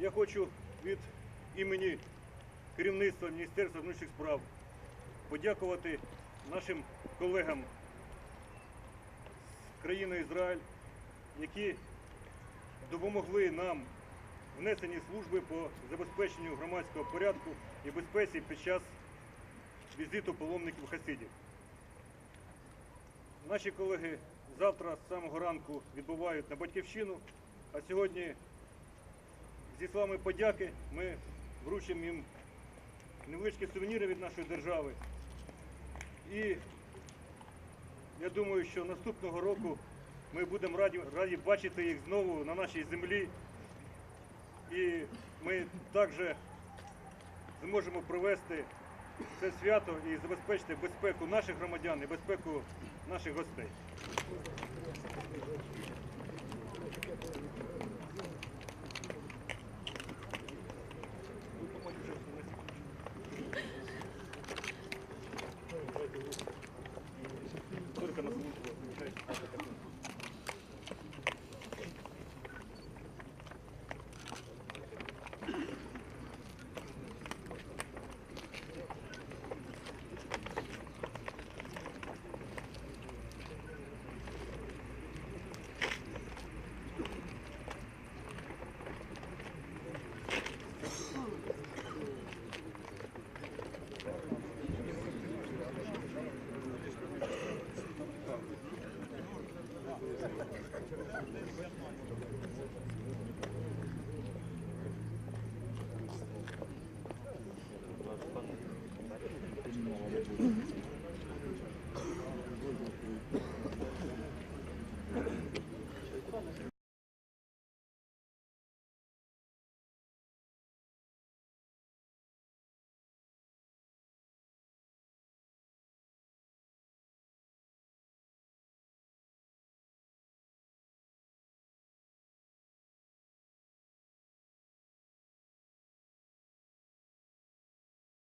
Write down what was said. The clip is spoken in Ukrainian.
Я хочу від імені керівництва Міністерства внутрішніх справ подякувати нашим колегам з країни Ізраїль, які допомогли нам в несенні служби по забезпеченню громадського порядку і безпеці під час візиту паломників хасидів. Наші колеги завтра з самого ранку відбувають на батьківщину, а сьогодні зі словами подяки ми вручимо їм невеличкі сувеніри від нашої держави. І я думаю, що наступного року ми будемо раді, раді бачити їх знову на нашій землі. І ми також зможемо провести це свято і забезпечити безпеку наших громадян і безпеку наших гостей.